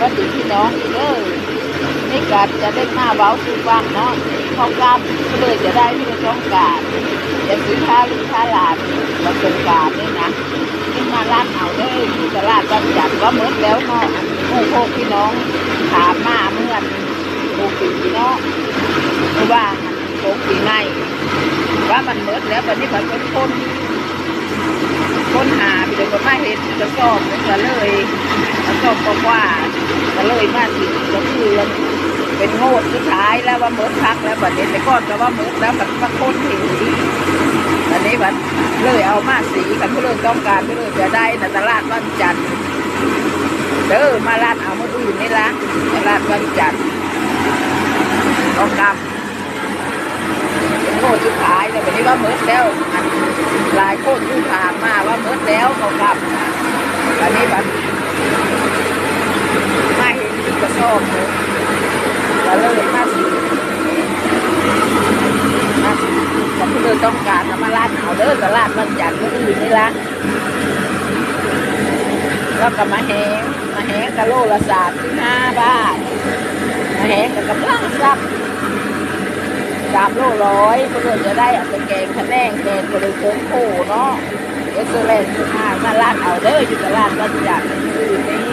วัสดีพี่น้องเด้อนี่กัดจะได้มาเว้าสู่ฟังเนาะเขากล้ามก็เลยจะได้ที่เราต้องการจะซื้อข้าวลูกค้าหลานมาสงการนี่นะนี่มาร้านเอาเด้ออยู่ตลาดจังจัดว่าหมดแล้วเนาะโอ้โหพี่น้องถามมาเมื่อนโอปีเนาะเพราะว่าโอปีในว่ามันหมดแล้ววันนี้มันเป็นคนค้นหาไปเลยก็ไม่เห็นจะสอบเลย จะสอบอกว่าก็เลยมาถึงก็คือเป็นโงดสุดท้ายแล้วว่าเมิดพักแล้วบัดนี้แต่ก่อนก็ว่าเมิดแล้วมันมาโค้นเห็นอีกอันนี้บัดเลยเอามาสีกันก็เลยต้องการก็เลยจะได้ในตลาดวันจันทร์เด้อมาลาดเอามาอื่นนี่ละตลาดวันจันทร์ต้องกำโง่สุดท้ายเลยวันนี้ว่าเมิดแล้วหลายโคนที่ถามมาว่าเมิดแล้วเขากลับวันนี้บัดมาเห็นที่ก รอบเลยแล้วเลยมาสิมาสิก็เพื่อต้องการเอามาลาดเอาเด้อตลาดมันจันทร์ก็อื่นนี่ละแล้วก็มาแหงมาแหงกะโลละสามสิบห้าบาทมาแหงกับกำลังซับสามโลร้อยเพื่อจะได้เอาไปแกงคะแนนแกงบริโภคโคเนาะเอสเลนมามาลาดเอาเด้ออยู่ตลาดวัดจักรคือนี้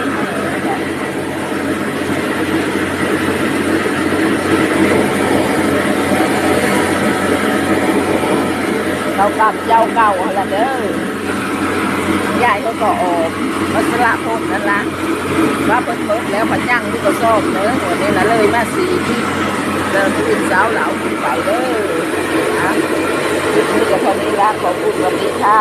เขากลับเจ้าเก่าอะไรเด้อยายเขาก็ออกมาสละพงนั่นละว่าเพิ่นเพิ่นแล้วผันยั่งที่ก็ชอบเนื้อวันนี้ละเลยมาสีที่เดินขึ้นสาวเหลาขึ้นไปเด้อนะคลิปนี้ก็เท่านี้ละขอบคุณวันนี้ค่ะ